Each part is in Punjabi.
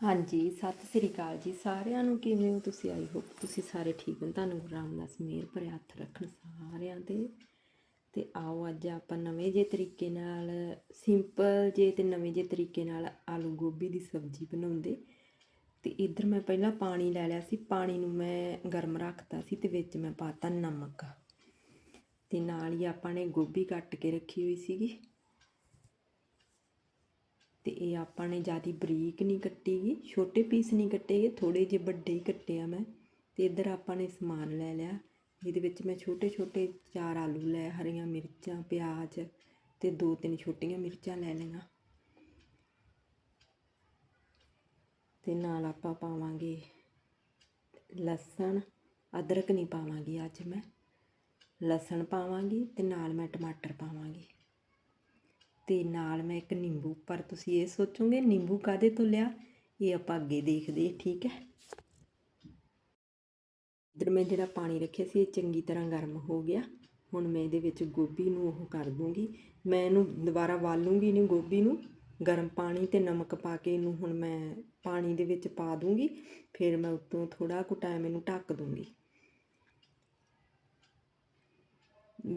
ਹਾਂਜੀ, ਸਤਿ ਸ੍ਰੀ ਅਕਾਲ ਜੀ। ਸਾਰਿਆਂ ਨੂੰ ਕਿਵੇਂ ਹੋ ਤੁਸੀਂ? ਆਈ ਹੋਪ ਤੁਸੀਂ ਸਾਰੇ ਠੀਕ ਹੋ। ਤੁਹਾਨੂੰ ਗੁਰੂ ਰਾਮਦਾਸ ਮਿਹਰ ਭਰੇ ਹੱਥ ਰੱਖਣ ਸਾਰਿਆਂ ਤੇ ਤੇ ਆਓ ਅੱਜ ਆਪਾਂ ਨਵੇਂ ਜੇ ਤਰੀਕੇ ਨਾਲ ਸਿੰਪਲ ਜੇ ਤੇ ਨਵੇਂ ਜੇ ਤਰੀਕੇ ਨਾਲ ਆਲੂ ਗੋਭੀ ਦੀ ਸਬਜ਼ੀ ਬਣਾਉਂਦੇ। ਤੇ ਇੱਧਰ ਮੈਂ ਪਹਿਲਾਂ ਪਾਣੀ ਲੈ ਲਿਆ ਸੀ। ਪਾਣੀ ਨੂੰ ਮੈਂ ਗਰਮ ਰੱਖਤਾ ਸੀ ਤੇ ਵਿੱਚ ਮੈਂ ਪਾਤਾ ਨਮਕ। ਤੇ ਨਾਲ ਹੀ ਆਪਾਂ ਨੇ ਗੋਭੀ ਕੱਟ ਕੇ ਰੱਖੀ ਹੋਈ ਸੀਗੀ। ਤੇ ਇਹ ਆਪਾਂ ਨੇ ਜ਼ਿਆਦਾ ਬਰੀਕ ਨਹੀਂ ਕੱਟੀਗੀ ਛੋਟੇ ਪੀਸ ਨਹੀਂ ਕੱਟੇਗੇ ਥੋੜੇ ਜਿਹੇ ਵੱਡੇ ਹੀ ਕੱਟੇ ਆ ਮੈਂ। ਤੇ ਇੱਧਰ ਆਪਾਂ ਨੇ ਸਮਾਨ ਲੈ ਲਿਆ ਇਹਦੇ ਵਿੱਚ ਮੈਂ ਛੋਟੇ ਛੋਟੇ ਚਾਰ ਆਲੂ ਲੈ, ਹਰੀਆਂ ਮਿਰਚਾਂ, ਪਿਆਜ਼ ਤੇ ਦੋ ਤਿੰਨ ਛੋਟੀਆਂ ਮਿਰਚਾਂ ਲੈ ਲਈਆਂ। ਤੇ ਨਾਲ ਆਪਾਂ ਪਾਵਾਂਗੇ ਲਸਣ, ਅਦਰਕ ਨਹੀਂ ਪਾਵਾਂਗੀ ਅੱਜ ਮੈਂ। ਲਸਣ ਪਾਵਾਂਗੀ ਤੇ ਨਾਲ ਮੈਂ ਟਮਾਟਰ ਪਾਵਾਂਗੀ। ਅਤੇ ਨਾਲ ਮੈਂ ਇੱਕ ਨਿੰਬੂ, ਪਰ ਤੁਸੀਂ ਇਹ ਸੋਚੋਗੇ ਨਿੰਬੂ ਕਾਦੇ ਤੋਂ ਲਿਆ? ਇਹ ਆਪਾਂ ਅੱਗੇ ਦੇਖਦੇ ਠੀਕ ਹੈ? ਇਧਰ ਮੈਂ ਜਿਹੜਾ ਪਾਣੀ ਰੱਖਿਆ ਸੀ, ਇਹ ਚੰਗੀ ਤਰ੍ਹਾਂ ਗਰਮ ਹੋ ਗਿਆ। ਹੁਣ ਮੈਂ ਇਹਦੇ ਵਿੱਚ ਗੋਭੀ ਨੂੰ ਉਹ ਕਰ ਦੂੰਗੀ। ਮੈਂ ਇਹਨੂੰ ਦੁਬਾਰਾ ਵਾਲੂੰਗੀ ਨਹੀਂ ਗੋਭੀ ਨੂੰ। ਗਰਮ ਪਾਣੀ ਤੇ ਨਮਕ ਪਾ ਕੇ ਇਹਨੂੰ ਹੁਣ ਮੈਂ ਪਾਣੀ ਦੇ ਵਿੱਚ ਪਾ ਦੂੰਗੀ। ਫਿਰ ਮੈਂ ਉੱਤੋਂ ਥੋੜਾ ਕੁ ਟਾਈਮ ਇਹਨੂੰ ਢੱਕ ਦੂੰਗੀ।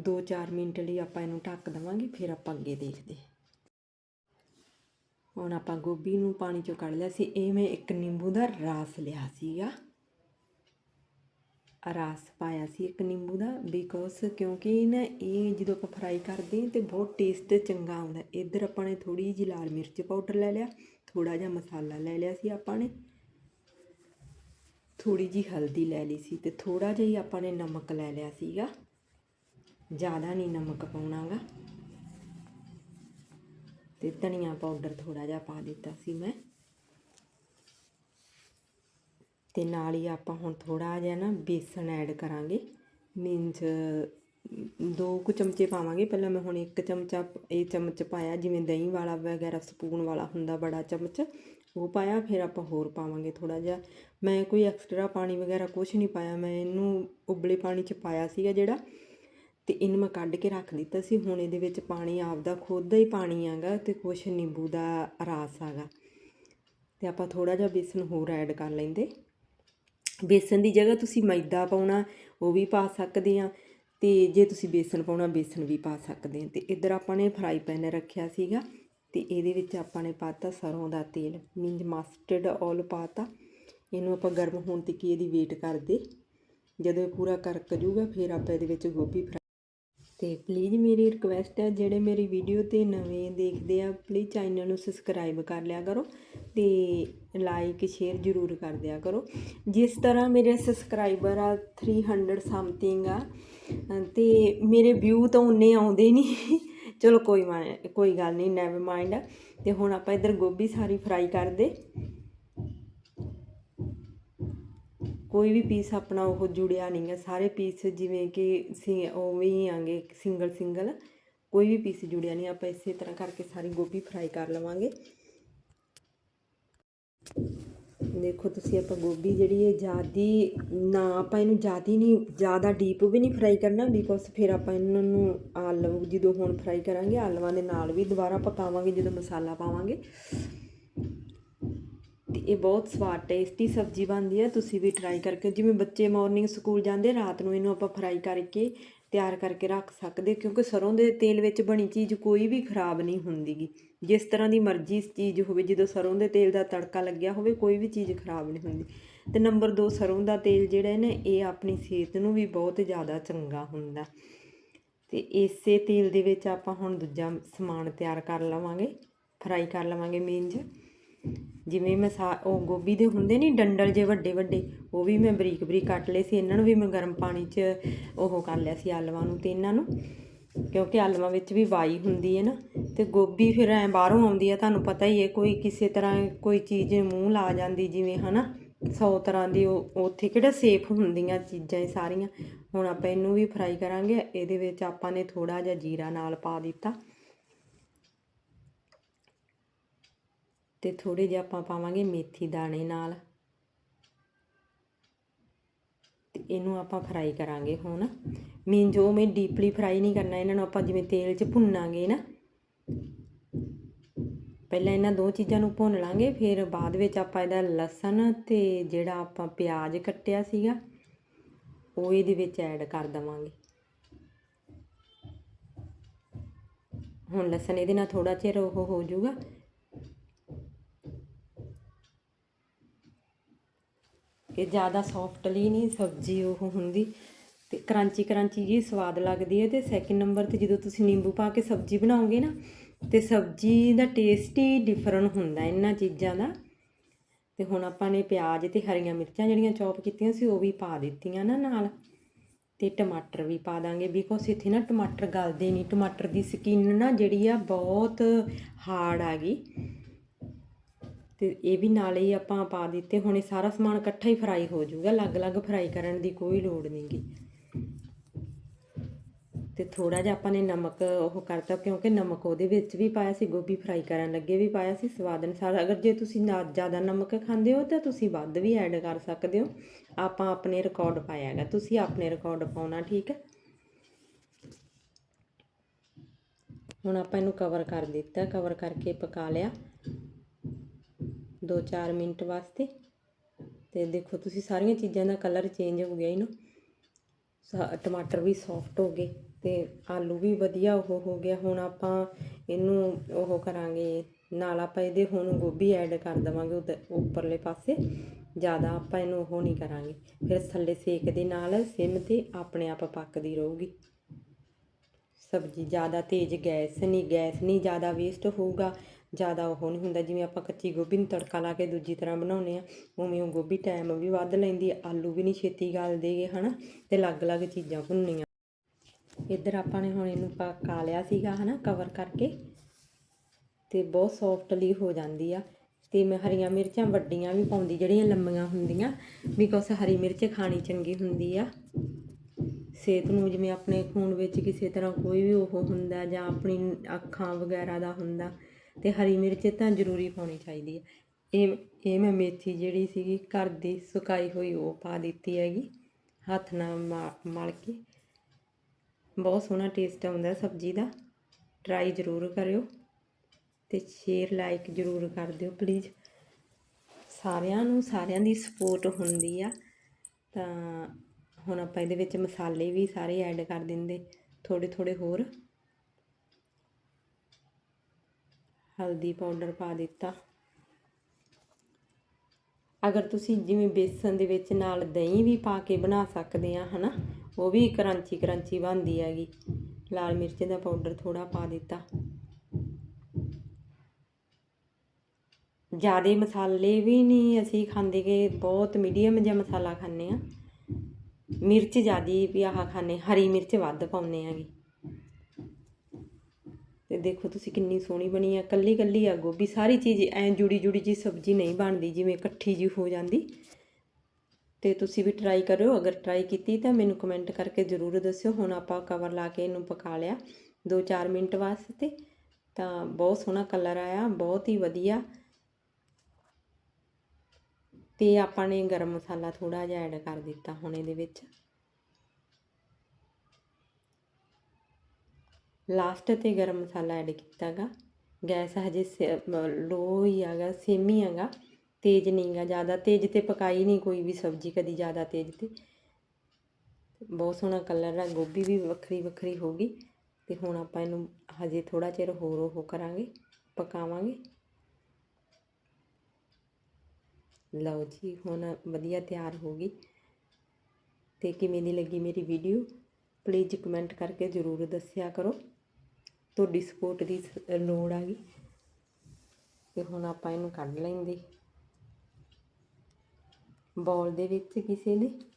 2-4 ਮਿੰਟ ਲਈ ਆਪਾਂ ਇਹਨੂੰ ਢੱਕ ਦਵਾਂਗੇ, ਫਿਰ ਆਪਾਂ ਅੱਗੇ ਦੇਖਦੇ ਹੁਣ ਆਪਾਂ ਗੋਭੀ ਨੂੰ ਪਾਣੀ ਚੋਂ ਕੱਢ ਲਿਆ ਸੀ, ਇਹ ਮੈਂ ਇੱਕ ਨਿੰਬੂ ਦਾ ਰਸ ਲਿਆ ਸੀਗਾ। ਰਸ ਪਾਇਆ ਸੀ ਇੱਕ ਨਿੰਬੂ ਦਾ ਬਿਕੋਜ਼ ਕਿਉਂਕਿ ਨਾ ਇਹ ਜਦੋਂ ਆਪਾਂ ਫਰਾਈ ਕਰਦੇ ਹਾਂ ਤੇ ਬਹੁਤ ਟੇਸਟ ਚੰਗਾ ਆਉਂਦਾ। ਇੱਧਰ ਆਪਾਂ ਨੇ ਥੋੜੀ ਜਿਹੀ ਲਾਲ ਮਿਰਚ ਪਾਊਡਰ ਲੈ ਲਿਆ ਥੋੜਾ ਜਿਹਾ ਮਸਾਲਾ ਲੈ ਲਿਆ ਸੀ ਆਪਾਂ ਨੇ। ਥੋੜੀ ਜਿਹੀ ਹਲਦੀ ਲੈ ਲਈ ਸੀ ਤੇ ਥੋੜਾ ਜਿਹਾ ਹੀ ਆਪਾਂ ਨੇ ਨਮਕ ਲੈ ਲਿਆ ਸੀਗਾ। ਜ਼ਿਆਦਾ ਨਹੀਂ ਨਮਕ ਪਾਉਣਾਗਾ। ਤੇ ਧਨੀਆ ਪਾਊਡਰ ਥੋੜਾ ਜਿਹਾ ਪਾ ਦਿੱਤਾ ਸੀ ਮੈਂ। ਤੇ ਨਾਲ ਹੀ ਆਪਾਂ ਹੁਣ ਥੋੜਾ ਜਿਹਾ ਨਾ ਬੇਸਣ ਐਡ ਕਰਾਂਗੇ। ਮੀਨਸ ਦੋ ਕੁ ਚਮਚੇ ਪਾਵਾਂਗੇ। ਪਹਿਲਾਂ ਮੈਂ ਹੁਣ ਇੱਕ ਚਮਚਾ ਇਹ ਚਮਚ ਪਾਇਆ, ਜਿਵੇਂ ਦਹੀਂ ਵਾਲਾ ਵਗੈਰਾ, ਸਪੂਨ ਵਾਲਾ ਹੁੰਦਾ ਬੜਾ ਚਮਚ, ਉਹ ਪਾਇਆ, ਫਿਰ ਆਪਾਂ ਹੋਰ ਪਾਵਾਂਗੇ ਥੋੜਾ ਜਿਹਾ। ਮੈਂ ਕੋਈ ਐਕਸਟਰਾ ਪਾਣੀ ਵਗੈਰਾ ਕੁਝ ਨਹੀਂ ਪਾਇਆ। ਮੈਂ ਇਹਨੂੰ ਉਬਲੇ ਪਾਣੀ 'ਚ ਪਾਇਆ ਸੀਗਾ ਜਿਹੜਾ। ਤੇ ਇਹਨੂੰ ਮੈਂ ਕੱਢ ਕੇ ਰੱਖ ਦਿੱਤਾ ਸੀ। ਹੁਣ ਇਹਦੇ ਵਿੱਚ ਪਾਣੀ ਆਪਦਾ ਖੁਦ ਦਾ ਹੀ ਪਾਣੀ ਆਗਾ ਤੇ ਕੁਛ ਨਿੰਬੂ ਦਾ ਰਸ ਆਗਾ ਤੇ ਆਪਾਂ ਥੋੜਾ ਜਿਹਾ ਬੇਸਨ ਹੋਰ ਐਡ ਕਰ ਲੈਂਦੇ। ਬੇਸਨ ਦੀ ਜਗ੍ਹਾ ਤੁਸੀਂ ਮੈਦਾ ਪਾਉਣਾ, ਉਹ ਵੀ ਪਾ ਸਕਦੇ ਆ। ਤੇ ਜੇ ਤੁਸੀਂ ਬੇਸਨ ਪਾਉਣਾ, ਬੇਸਨ ਵੀ ਪਾ ਸਕਦੇ ਆ। ਤੇ ਇੱਧਰ ਆਪਾਂ ਨੇ ਫਰਾਈ ਪੈਨ ਰੱਖਿਆ ਸੀਗਾ। ਤੇ ਇਹਦੇ ਵਿੱਚ ਆਪਾਂ ਨੇ ਪਾਤਾ ਸਰੋਂ ਦਾ ਤੇਲ ਮੀਨਸ ਮਸਟਰਡ ਆਇਲ ਪਾਤਾ। ਇਹਨੂੰ ਆਪਾਂ ਗਰਮ ਹੋਣ ਤੱਕ ਇਹਦੀ ਵੇਟ ਕਰਦੇ। ਜਦੋਂ ਇਹ ਪੂਰਾ ਕਰਕ ਜੂਗਾ ਫਿਰ ਆਪਾਂ ਇਹਦੇ ਵਿੱਚ ਗੋਭੀ ਫਰਾਈ ਤੇ ਪਲੀਜ਼ ਮੇਰੀ ਰਿਕਵੈਸਟ ਹੈ ਜਿਹੜੇ ਮੇਰੀ ਵੀਡੀਓ ਤੇ ਨਵੇਂ ਦੇਖਦੇ ਆ ਪਲੀਜ਼ ਚੈਨਲ ਨੂੰ ਸਬਸਕ੍ਰਾਈਬ ਕਰ ਲਿਆ ਕਰੋ ਤੇ ਲਾਈਕ ਸ਼ੇਅਰ ਜ਼ਰੂਰ ਕਰ ਦਿਆ ਕਰੋ। ਜਿਸ ਤਰ੍ਹਾਂ ਮੇਰੇ ਸਬਸਕ੍ਰਾਈਬਰ ਆ 300 ਸਮਥਿੰਗ ਆ, ਤੇ ਮੇਰੇ ਵਿਊ ਤਾਂ ਉਨੇ ਆਉਂਦੇ ਨਹੀਂ ਚਲੋ ਕੋਈ ਕੋਈ ਗੱਲ ਨਹੀਂ ਨੈਵਰ ਮਾਈਂਡ ਤੇ ਹੁਣ ਆਪਾਂ ਇਧਰ ਗੋਭੀ ਸਾਰੀ ਫਰਾਈ ਕਰਦੇ। ਕੋਈ ਵੀ ਪੀਸ ਆਪਣਾ ਉਹ ਜੁੜਿਆ ਨਹੀਂ ਹੈ। ਸਾਰੇ ਪੀਸ ਜਿਵੇਂ ਕਿ ਸੀ, ਉਵੇਂ ਹੀ ਆਂਗੇ ਸਿੰਗਲ ਸਿੰਗਲ ਕੋਈ ਵੀ ਪੀਸ ਜੁੜਿਆ ਨਹੀਂ। ਆਪਾਂ ਇਸੇ ਤਰ੍ਹਾਂ ਕਰਕੇ ਸਾਰੀ ਗੋਭੀ ਫਰਾਈ ਕਰ ਲਵਾਂਗੇ। ਦੇਖੋ ਤੁਸੀਂ ਆਪਾਂ ਗੋਭੀ ਜਿਹੜੀ ਹੈ, ਜਿਆਦੀ ਨਾ ਆਪਾਂ ਇਹਨੂੰ ਜਿਆਦੀ ਨਹੀਂ, ਜ਼ਿਆਦਾ ਡੀਪ ਵੀ ਨਹੀਂ ਫਰਾਈ ਕਰਨਾ ਬਿਕੋਜ਼ ਫਿਰ ਆਪਾਂ ਇਹਨਾਂ ਨੂੰ ਆਲੂ, ਜਦੋਂ ਹੁਣ ਫਰਾਈ ਕਰਾਂਗੇ, ਆਲੂਆਂ ਦੇ ਨਾਲ ਵੀ ਦੁਬਾਰਾ ਪਕਾਵਾਂਗੇ, ਜਦੋਂ ਮਸਾਲਾ ਪਾਵਾਂਗੇ। ਇਹ ਬਹੁਤ ਸਵਾਦ ਟੇਸਟੀ ਸਬਜ਼ੀ ਬਣਦੀ ਹੈ, ਤੁਸੀਂ ਵੀ ਟਰਾਈ ਕਰਕੇ ਜਿਵੇਂ ਬੱਚੇ ਮਾਰਨਿੰਗ ਸਕੂਲ ਜਾਂਦੇ, ਰਾਤ ਨੂੰ ਇਹਨੂੰ ਆਪਾਂ ਫਰਾਈ ਕਰਕੇ ਤਿਆਰ ਕਰਕੇ ਰੱਖ ਸਕਦੇ, ਕਿਉਂਕਿ ਸਰੋਂ ਦੇ ਤੇਲ ਵਿੱਚ ਬਣੀ ਚੀਜ਼ ਕੋਈ ਵੀ ਖਰਾਬ ਨਹੀਂ ਹੁੰਦੀਗੀ। ਜਿਸ ਤਰ੍ਹਾਂ ਦੀ ਮਰਜ਼ੀ ਚੀਜ਼ ਹੋਵੇ, ਜਦੋਂ ਸਰੋਂ ਦੇ ਤੇਲ ਦਾ ਤੜਕਾ ਲੱਗਿਆ ਹੋਵੇ, ਕੋਈ ਵੀ ਚੀਜ਼ ਖਰਾਬ ਨਹੀਂ ਹੁੰਦੀ। ਤੇ ਨੰਬਰ 2 ਸਰੋਂ ਦਾ ਤੇਲ ਜਿਹੜਾ ਹੈ ਨਾ, ਇਹ ਆਪਣੀ ਸਿਹਤ ਨੂੰ ਵੀ ਬਹੁਤ ਜ਼ਿਆਦਾ ਚੰਗਾ ਹੁੰਦਾ। ਤੇ ਇਸੇ ਤੇਲ ਦੇ ਵਿੱਚ ਆਪਾਂ ਹੁਣ ਦੂਜਾ ਸਮਾਨ ਤਿਆਰ ਕਰ ਲਵਾਂਗੇ ਫਰਾਈ ਕਰ ਲਵਾਂਗੇ ਮੀਨਜ ਜਿਵੇਂ ਮੈਂ ਸਾ ਉਹ ਗੋਭੀ ਦੇ ਹੁੰਦੇ ਨਹੀਂ ਡੰਡਲ ਜੇ ਵੱਡੇ ਵੱਡੇ, ਉਹ ਵੀ ਮੈਂ ਬਰੀਕ ਬਰੀਕ ਕੱਟ ਲਏ ਸੀ, ਇਹਨਾਂ ਨੂੰ ਵੀ ਮੈਂ ਗਰਮ ਪਾਣੀ 'ਚ ਉਹ ਕਰ ਲਿਆ ਸੀ ਆਲੂਆਂ ਨੂੰ ਤੇ ਇਹਨਾਂ ਨੂੰ, ਕਿਉਂਕਿ ਆਲੂਆਂ ਵਿੱਚ ਵੀ ਵਾਈ ਹੁੰਦੀ ਹੈ ਨਾ, ਤੇ ਗੋਭੀ ਫਿਰ ਐ ਬਾਹਰੋਂ ਆਉਂਦੀ ਹੈ, ਤੁਹਾਨੂੰ ਪਤਾ ਹੀ ਹੈ, ਕੋਈ ਕਿਸੇ ਤਰ੍ਹਾਂ ਕੋਈ ਚੀਜ਼ ਮੂੰਹ ਲਾ ਜਾਂਦੀ, ਜਿਵੇਂ ਹਨਾ, ਸੌ ਤਰ੍ਹਾਂ ਦੀ ਉਹ, ਉੱਥੇ ਕਿਹੜਾ ਸੇਫ ਹੁੰਦੀਆਂ ਚੀਜ਼ਾਂ ਇਹ ਸਾਰੀਆਂ, ਹੁਣ ਆਪਾਂ ਇਹਨੂੰ ਵੀ ਫਰਾਈ ਕਰਾਂਗੇ, ਇਹਦੇ ਵਿੱਚ ਆਪਾਂ ਨੇ ਥੋੜਾ ਜਿਹਾ ਜੀਰਾ ਨਾਲ ਪਾ ਦਿੱਤਾ ਤੇ ਥੋੜੇ ਜਿਹਾ ਆਪਾਂ ਪਾਵਾਂਗੇ ਮੇਥੀ ਦਾਣੇ ਨਾਲ। ਤੇ ਇਹਨੂੰ ਆਪਾਂ ਫਰਾਈ ਕਰਾਂਗੇ ਹੁਣ। ਮੀਨ ਜੋ ਮੈਂ ਡੀਪਲੀ ਫਰਾਈ ਨਹੀਂ ਕਰਨਾ, ਇਹਨਾਂ ਨੂੰ ਆਪਾਂ ਜਿਵੇਂ ਤੇਲ 'ਚ ਭੁੰਨਾਂਗੇ ਨਾ। ਪਹਿਲਾਂ ਇਹਨਾਂ ਦੋ ਚੀਜ਼ਾਂ ਨੂੰ ਭੁੰਨ ਲਾਂਗੇ, ਫਿਰ ਬਾਅਦ ਵਿੱਚ ਆਪਾਂ ਇਹਦਾ ਲਸਣ ਤੇ ਜਿਹੜਾ ਆਪਾਂ ਪਿਆਜ਼ ਕੱਟਿਆ ਸੀਗਾ, ਉਹ ਇਹਦੇ ਵਿੱਚ ਐਡ ਕਰ ਦਵਾਂਗੇ। ਹੁਣ ਲਸਣ ਇਹਦੇ ਨਾਲ ਥੋੜਾ ਚਿਰ ਉਹ ਹੋ ਜਾਊਗਾ। ਇਹ ਜ਼ਿਆਦਾ ਸੌਫਟਲੀ ਨਹੀਂ ਸਬਜ਼ੀ ਉਹ ਹੁੰਦੀ ਤੇ ਕਰੰਚੀ ਕਰੰਚੀ ਜੀ ਸਵਾਦ ਲੱਗਦੀ ਹੈ ਤੇ ਸੈਕਿੰਡ ਨੰਬਰ ਤੇ ਜਦੋਂ ਤੁਸੀਂ ਨਿੰਬੂ ਪਾ ਕੇ ਸਬਜ਼ੀ ਬਣਾਓਗੇ ਨਾ, ਤੇ ਸਬਜ਼ੀ ਦਾ ਟੇਸਟ ਹੀ ਡਿਫਰੈਂਟ ਹੁੰਦਾ ਇਹਨਾਂ ਚੀਜ਼ਾਂ ਦਾ। ਤੇ ਹੁਣ ਆਪਾਂ ਨੇ ਪਿਆਜ਼ ਤੇ ਹਰੀਆਂ ਮਿਰਚਾਂ ਜਿਹੜੀਆਂ ਚੌਪ ਕੀਤੀਆਂ ਸੀ, ਉਹ ਵੀ ਪਾ ਦਿੱਤੀਆਂ ਨਾ ਨਾਲ। ਤੇ ਟਮਾਟਰ ਵੀ ਪਾ ਦਾਂਗੇ ਬਿਕੋਜ਼ ਇੱਥੇ ਨਾ ਟਮਾਟਰ ਗਲਦੇ ਨਹੀਂ, ਟਮਾਟਰ ਦੀ ਸਕਿਨ ਨਾ ਜਿਹੜੀ ਆ ਬਹੁਤ ਹਾਰਡ ਆ ਗਈ। ਤੇ ਇਹ ਵੀ ਨਾਲ ਹੀ ਆਪਾਂ ਪਾ ਦਿੱਤੇ, ਹੁਣ ਇਹ ਸਾਰਾ ਸਮਾਨ ਇਕੱਠਾ ਹੀ ਫਰਾਈ ਹੋ ਜਾਊਗਾ, ਅਲੱਗ-ਅਲੱਗ ਫਰਾਈ ਕਰਨ ਦੀ ਕੋਈ ਲੋੜ ਨਹੀਂਗੀ ਤੇ ਥੋੜਾ ਜਿਹਾ ਆਪਾਂ ਨੇ ਨਮਕ ਉਹ ਕਰਤਾ, ਕਿਉਂਕਿ ਨਮਕ ਉਹਦੇ ਵਿੱਚ ਵੀ ਪਾਇਆ ਸੀ, ਗੋਭੀ ਫਰਾਈ ਕਰਨ ਲੱਗੇ ਵੀ ਪਾਇਆ ਸੀ, ਸਵਾਦ ਅਨੁਸਾਰ ਅਗਰ ਜੇ ਤੁਸੀਂ ਨਾ ਜ਼ਿਆਦਾ ਨਮਕ ਖਾਂਦੇ ਹੋ, ਤਾਂ ਤੁਸੀਂ ਵੱਧ ਵੀ ਐਡ ਕਰ ਸਕਦੇ ਹੋ। ਆਪਾਂ ਆਪਣੇ ਰਿਕਾਰਡ ਪਾਇਆਗਾ ਤੁਸੀਂ ਆਪਣੇ ਰਿਕਾਰਡ ਪਾਉਣਾ, ਠੀਕ ਹੈ? ਹੁਣ ਆਪਾਂ ਇਹਨੂੰ ਕਵਰ ਕਰ ਦਿੱਤਾ ਕਵਰ ਕਰਕੇ ਪਕਾ ਲਿਆ। 2-4 ਮਿੰਟ ਵਾਸਤੇ। ਤੇ ਦੇਖੋ, ਤੁਸੀਂ ਸਾਰੀਆਂ ਚੀਜ਼ਾਂ ਦਾ ਕਲਰ ਚੇਂਜ ਹੋ ਗਿਆ ਇਹਨੂੰ। ਟਮਾਟਰ ਵੀ ਸੌਫਟ ਹੋ ਗਏ ਤੇ ਆਲੂ ਵੀ ਵਧੀਆ ਉਹ ਹੋ ਗਿਆ। ਹੁਣ ਆਪਾਂ ਇਹਨੂੰ ਉਹ ਕਰਾਂਗੇ, ਨਾਲ ਆਪਾਂ ਇਹਦੇ ਹੁਣ ਗੋਭੀ ਐਡ ਕਰ ਦਵਾਂਗੇ ਉਹਦੇ ਉੱਪਰਲੇ ਪਾਸੇ। ਜ਼ਿਆਦਾ ਆਪਾਂ ਇਹਨੂੰ ਉਹ ਨਹੀਂ ਕਰਾਂਗੇ। ਫਿਰ ਥੱਲੇ ਸੇਕ ਦੇ ਨਾਲ ਸਿਮ ਤੇ ਆਪਣੇ ਆਪ ਪੱਕਦੀ ਰਹੂਗੀ। ਸਬਜ਼ੀ ਜ਼ਿਆਦਾ ਤੇਜ਼, ਗੈਸ ਨਹੀਂ ਗੈਸ ਨਹੀਂ ਜ਼ਿਆਦਾ ਵੇਸਟ ਹੋਊਗਾ। ਜ਼ਿਆਦਾ ਉਹ ਨਹੀਂ ਹੁੰਦਾ, ਜਿਵੇਂ ਆਪਾਂ ਕੱਚੀ ਗੋਭੀ ਨੂੰ ਤੜਕਾ ਲਾ ਕੇ ਦੂਜੀ ਤਰ੍ਹਾਂ ਬਣਾਉਂਦੇ ਆ ਉਵੇਂ ਉਹ ਗੋਭੀ ਟਾਈਮ ਵੀ ਵੱਧ ਲੈਂਦੀ ਆ ਆਲੂ ਵੀ ਨਹੀਂ ਛੇਤੀ ਗਲਦੇਗੇ ਹਨਾ, ਤੇ ਅਲੱਗ-ਅਲੱਗ ਚੀਜ਼ਾਂ ਭੁੰਨੀਆਂ ਇੱਧਰ ਆਪਾਂ ਨੇ ਹੁਣ ਇਹਨੂੰ ਪਕਾ ਲਿਆ ਸੀਗਾ, ਹਨਾ ਕਵਰ ਕਰਕੇ, ਤੇ ਬਹੁਤ ਸੌਫਟਲੀ ਹੋ ਜਾਂਦੀ ਆ, ਤੇ ਮੈਂ ਹਰੀਆਂ ਮਿਰਚਾਂ ਵੱਡੀਆਂ ਵੀ ਪਾਉਂਦੀ, ਜਿਹੜੀਆਂ ਲੰਮੀਆਂ ਹੁੰਦੀਆਂ ਬਿਕੋਜ਼ ਹਰੀ ਮਿਰਚ ਖਾਣੀ ਚੰਗੀ ਹੁੰਦੀ ਆ। ਸਿਹਤ ਨੂੰ ਜਿਵੇਂ ਆਪਣੇ ਖੂਨ ਵਿੱਚ ਕਿਸੇ ਤਰ੍ਹਾਂ ਕੋਈ ਵੀ ਉਹ ਹੁੰਦਾ ਜਾਂ ਆਪਣੀ ਅੱਖਾਂ ਵਗੈਰਾ ਦਾ ਹੁੰਦਾ ਤੇ ਹਰੀ ਮਿਰਚ ਤਾਂ ਜ਼ਰੂਰੀ ਪਾਉਣੀ ਚਾਹੀਦੀ ਹੈ। ਇਹ ਇਹ ਮੈਂ ਮੇਥੀ ਜਿਹੜੀ ਸੀਗੀ, ਘਰ ਦੀ ਸੁਕਾਈ ਹੋਈ ਉਹ ਪਾ ਦਿੱਤੀ ਹੈਗੀ। ਹੱਥ ਨਾਲ ਮਾ- ਮਲ ਕੇ। ਬਹੁਤ ਸੋਹਣਾ ਟੇਸਟ ਆਉਂਦਾ ਸਬਜ਼ੀ ਦਾ। ਟਰਾਈ ਜ਼ਰੂਰ ਕਰਿਓ। ਤੇ ਸ਼ੇਅਰ ਲਾਈਕ ਜ਼ਰੂਰ ਕਰ ਦਿਓ ਪਲੀਜ਼ ਸਾਰਿਆਂ ਨੂੰ, ਸਾਰਿਆਂ ਦੀ ਸਪੋਰਟ ਹੁੰਦੀ ਆ। ਤਾਂ ਹੁਣ ਆਪਾਂ ਇਹਦੇ ਵਿੱਚ ਮਸਾਲੇ ਵੀ ਸਾਰੇ ਐਡ ਕਰ ਦਿੰਦੇ। ਥੋੜੇ ਥੋੜੇ ਹੋਰ। ਹਲਦੀ ਪਾਊਡਰ ਪਾ ਦਿੱਤਾ। ਅਗਰ ਤੁਸੀਂ ਜਿਵੇਂ ਬੇਸਨ ਦੇ ਵਿੱਚ ਨਾਲ ਦਹੀਂ ਵੀ ਪਾ ਕੇ ਬਣਾ ਸਕਦੇ ਆ, ਹਨਾ? ਉਹ ਵੀ ਕਰੰਚੀ ਕਰੰਚੀ ਬਣਦੀ ਹੈਗੀ। ਲਾਲ ਮਿਰਚ ਦਾ ਪਾਊਡਰ ਥੋੜਾ ਪਾ ਦਿੱਤਾ। ਜ਼ਿਆਦੇ ਮਸਾਲੇ ਵੀ ਨਹੀਂ ਅਸੀਂ ਖਾਂਦੇ ਕਿ ਬਹੁਤ ਮੀਡੀਅਮ ਜਿਹਾ ਮਸਾਲਾ ਖਾਂਦੇ ਆ। ਮਿਰਚ ਜ਼ਿਆਦੀ ਵੀ ਆਹ ਖਾਂਦੇ ਹਰੀ ਮਿਰਚ ਵੱਧ ਪਾਉਂਦੇ ਆਗੇ ਤੇ ਦੇਖੋ ਤੁਸੀਂ ਕਿੰਨੀ ਸੋਹਣੀ ਬਣੀ ਆ, ਕੱਲੀ ਕੱਲੀ ਆ ਗੋਭੀ, ਸਾਰੀ ਚੀਜ਼ ਐ ਜੁੜੀ ਜੁੜੀ ਜੀ ਸਬਜ਼ੀ ਨਹੀਂ ਬਣਦੀ, ਜਿਵੇਂ ਇਕੱਠੀ ਜੀ ਹੋ ਜਾਂਦੀ। ਤੇ ਤੁਸੀਂ ਵੀ ਟਰਾਈ ਕਰਿਓ, ਅਗਰ ਟਰਾਈ ਕੀਤੀ ਤਾਂ ਮੈਨੂੰ ਕਮੈਂਟ ਕਰਕੇ ਜ਼ਰੂਰ ਦੱਸਿਓ, ਹੁਣ ਆਪਾਂ ਕਵਰ ਲਾ ਕੇ ਇਹਨੂੰ ਪਕਾ ਲਿਆ 2-4 ਮਿੰਟ ਵਾਸਤੇ। ਤਾਂ ਬਹੁਤ ਸੋਹਣਾ ਕਲਰ ਆਇਆ, ਬਹੁਤ ਹੀ ਵਧੀਆ। ਤੇ ਆਪਾਂ ਨੇ ਗਰਮ ਮਸਾਲਾ ਥੋੜਾ ਜਿਹਾ ਐਡ ਕਰ ਦਿੱਤਾ ਹੁਣ ਇਹਦੇ ਵਿੱਚ। ਲਾਸਟ ਤੇ ਗਰਮ ਮਸਾਲਾ ਐਡ ਕੀਤਾਗਾ। ਗੈਸ ਹਜੇ ਲੋ ਹੀ ਹੈਗਾ ਸੇਮੀ ਹੈਗਾ ਤੇਜ਼ ਨਹੀਂਗਾ, ਜ਼ਿਆਦਾ ਤੇਜ਼ ਤੇ ਪਕਾਈ ਨਹੀਂ ਕੋਈ ਵੀ ਸਬਜ਼ੀ, ਕਦੀ ਜ਼ਿਆਦਾ ਤੇਜ਼ ਤੇ। ਬਹੁਤ ਸੋਹਣਾ ਕਲਰ ਆ, ਗੋਭੀ ਵੀ ਵੱਖਰੀ ਵੱਖਰੀ ਹੋ ਗਈ। ਤੇ ਹੁਣ ਆਪਾਂ ਇਹਨੂੰ ਹਜੇ ਥੋੜਾ ਚਿਰ ਹੋਰ ਉਹ ਕਰਾਂਗੇ, ਪਕਾਵਾਂਗੇ। ਲਓ ਜੀ, ਹੁਣ ਵਧੀਆ ਤਿਆਰ ਹੋ ਗਈ। ਤੇ ਕਿਵੇਂ ਦੀ ਲੱਗੀ ਮੇਰੀ ਵੀਡੀਓ ਪਲੀਜ਼ ਕਮੈਂਟ ਕਰਕੇ ਜ਼ਰੂਰ ਦੱਸਿਆ ਕਰੋ। ਤੁਹਾਡੀ ਸਪੋਰਟ ਦੀ ਸ- ਲੋੜ ਆ ਗਈ ਤੇ ਹੁਣ ਆਪਾਂ ਇਹਨੂੰ ਕੱਢ ਲੈਂਦੇ। ਬੋਲ ਦੇ ਵਿੱਚ ਕਿਸੇ ਨੇ।